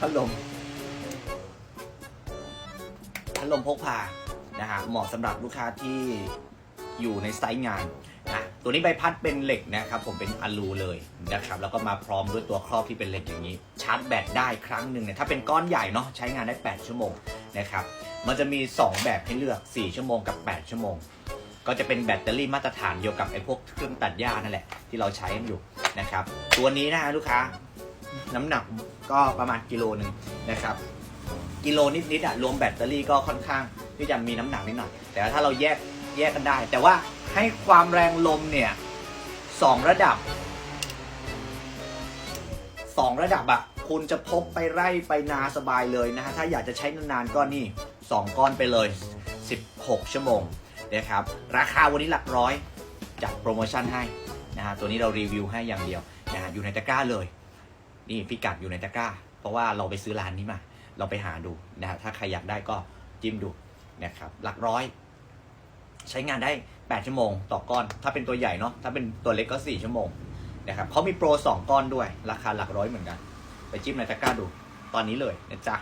พัดลมพัดลมพกพานะฮะเหมาะสำหรับลูกค้าที่อยู่ในไซต์งานนะตัวนี้ใบพัดเป็นเหล็กนะครับ ผมเป็นอลูเลยนะครับ แล้วก็มาพร้อมด้วยตัวครอบที่เป็นเหล็กอย่างนี้ ชาร์จแบตได้ครั้งหนึ่งเนี่ยถ้าเป็นก้อนใหญ่เนาะใช้งานได้ 8 ชั่วโมงนะครับ มันจะมี 2 แบบให้เลือก 4 ชั่วโมงกับ 8 ชั่วโมง ก็จะเป็นแบตเตอรี่มาตรฐานเดียวกับไอ้พวกเครื่องตัดหญ้านั่นแหละที่เราใช้กันอยู่นะครับ ตัวนี้นะฮะลูกค้า น้ำหนัก ก็ประมาณกิโลหนึ่งนะครับกิโลนิดๆอะรวมแบตเตอรี่ก็ค่อนข้างที่จะมีน้ำหนักนิดหน่อย แต่ถ้าเราแยกแยกกันได้ แต่ว่าให้ความแรงลมเนี่ยสองระดับสองระดับอะคุณจะพกไปไร่ไปนาสบายเลยนะฮะถ้าอยากจะใช้นานๆก็นี่สองก้อนไปเลย 16 ชั่วโมงนะครับราคาวันนี้หลักร้อยจัดโปรโมชั่นให้นะฮะตัวนี้เรารีวิวให้อย่างเดียวนะฮะอยู่ในตะกร้าเลย นี่พิกัดอยู่ในตะกร้า เพราะว่าเราไปซื้อร้านนี้มา เราไปหาดูนะฮะถ้าใครอยากได้ก็จิ้มดูนะครับหลักร้อย ใช้งานได้ 8 ชั่วโมง ต่อก้อน ถ้าเป็นตัวใหญ่เนาะถ้าเป็นตัวเล็กก็ 4 ชั่วโมงนะครับเขามีโปร 2 ก้อนด้วย ราคาหลักร้อยเหมือนกัน ไปจิ้มในตะกร้าดูตอนนี้เลยนะจ๊ะ